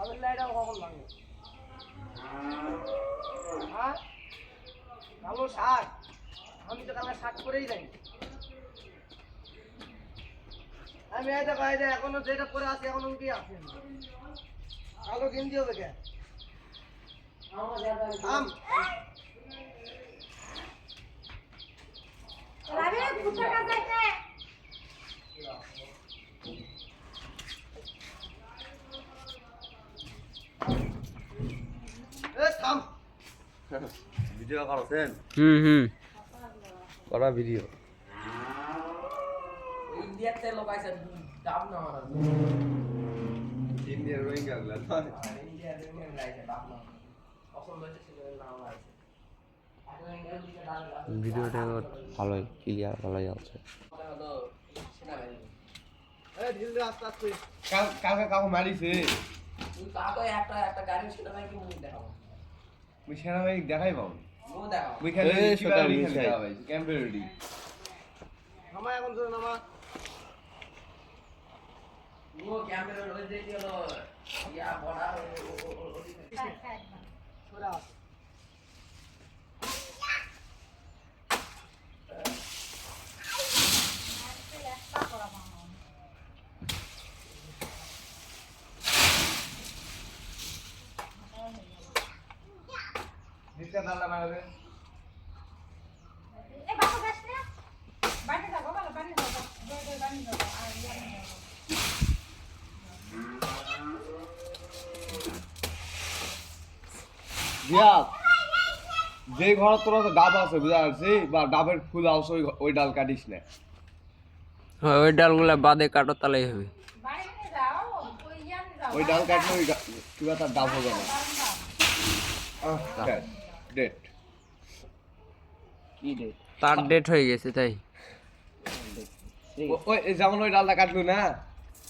ভাবের লাইটটা কখন লাগবে হ্যাঁ? কালো শাক। আমি তো কালো শাক করেই যাই আমি এই দেখো, এই এখনও যেটা পরে আছি, এখনও উঠে আসি কালো গেঞ্জি হবে কে? এ ভিডিও করছেন হুম হুম। করা ভিডিও ইন্ডিয়াতে লোক না মারা ইন্ডিয়ার রোহিঙ্গা গুলা ইন্ডিয়ার না পছন্দ হচ্ছে সেটা নাম আছে। না ভিডিওটা ভালোই ক্লিয়ার ভালোই আছে কালকে কাকু মারিছে। তুই কাকে একটা একটা গাড়ি সেনাবাহিনী কি মুখ দেখাবো। মুই সেনাবাহিনী দেখাই পাবো রেডি। খালি ক্যাম্পে রেডি নামা এখন তোর নামা ও ক্যামেরা রয়ে যেতে হলো ইয়া বড়া নিচে দাঁড়া মারবে যে ঘর তোর ডাব আছে বুঝা যাচ্ছে? বা ডাবের ফুল আছে ওই ওই ডাল কাটিস না। হ্যাঁ ওই ডালগুলা বাদে কাটো তালাই হবে। ওই ডাল কাটলে ওই কিবা তার ডাব হবে না। ডেট কি রে তার ডেট হয়ে গেছে তাই। ওই যেমন ওই ডালটা কাটলো না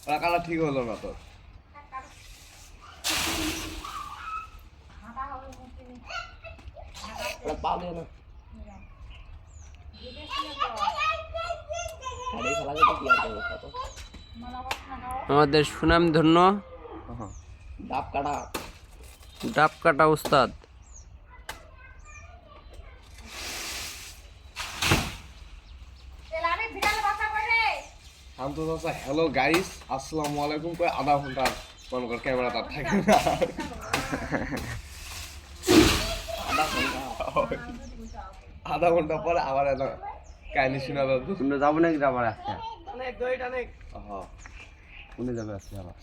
ওরা কাটা ঠিক হলো না তোর। আমাদের সুনাম ধন্য ডাব কাটা। ডাব কাটা উস্তাদ। শান্ত চাচা হ্যালো গাইস আসসালামু আলাইকুম। কই আধা ঘণ্টা মনে কর ক্যামেরা তার থাকে না। আধা ঘণ্টা পরে আবার একটা কাহিনী শোনা দাদু তোমরা যাব নাকি আবার আজকে অনেক দইটা অনেক কোনে যাবে আজকে আবার?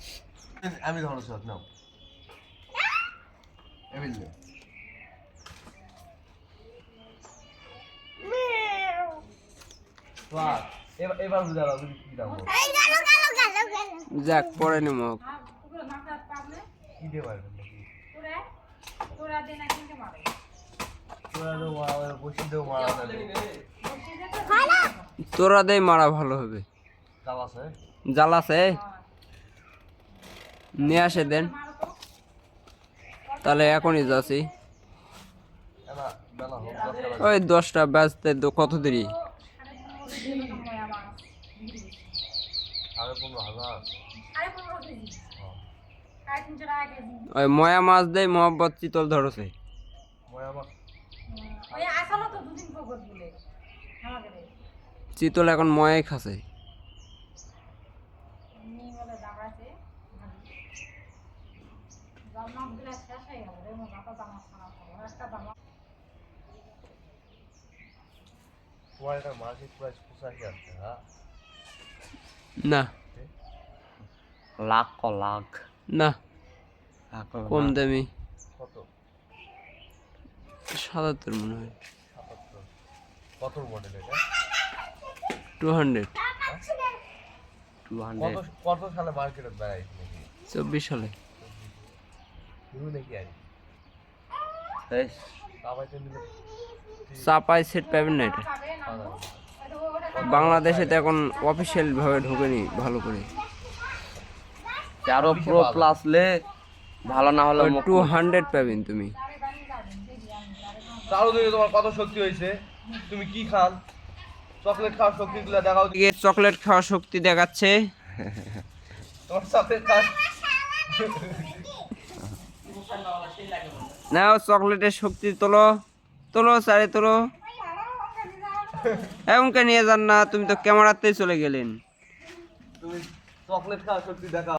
আমি ধরো সব নাও। এমনি বাহ। এবার এবার তুমি কি দাও যাক পরে নিম কি দিয়ে পারবেন তোরা তো মারা বসি দেও তোরা দেয় মারা ভালো হবে। জাল আছে নিয়ে আসে দেন। তাহলে এখনই যাচ্ছি। ওই দশটা বাজতে তো কত দেরি? ওই ময়া মাছ দেয় মোহাম্মদ চিতল ধরছে। চিতল এখন ময়াই খাছে মাসিক প্রাইস পঁচাশি আছে হ্যাঁ। না। লাখ ক লাখ। না। কম দামি। কত? সাতাত্তর মনে হয়। কত মডেল এটা? Two hundred. Two hundred. কত সালে মার্কেটে বেড়াইছে নাকি? চব্বিশ সালে। নাকি চাপাই সেট পাবেন না এটা। বাংলাদেশে তো এখন অফিসিয়াল ভাবে ঢোকেনি ভালো করে। তেরো প্রো প্লাস লে ভালো না হলে টু হান্ড্রেড পাবেন তুমি। চারো দিকে তোমার কত শক্তি হয়েছে। তুমি কি খান চকলেট খাওয়ার শক্তিগুলো দেখাও চকলেট খাওয়ার শক্তি দেখাচ্ছে। তোমার চকলেট খাওয়ার নাও চকলেটের শক্তি তোলো। তোলো সারে তোলো। এমনকে নিয়ে যান না তুমি তো ক্যামেরাতেই চলে গেলেন। তুমি চকলেট খাওয়া সত্যি দেখা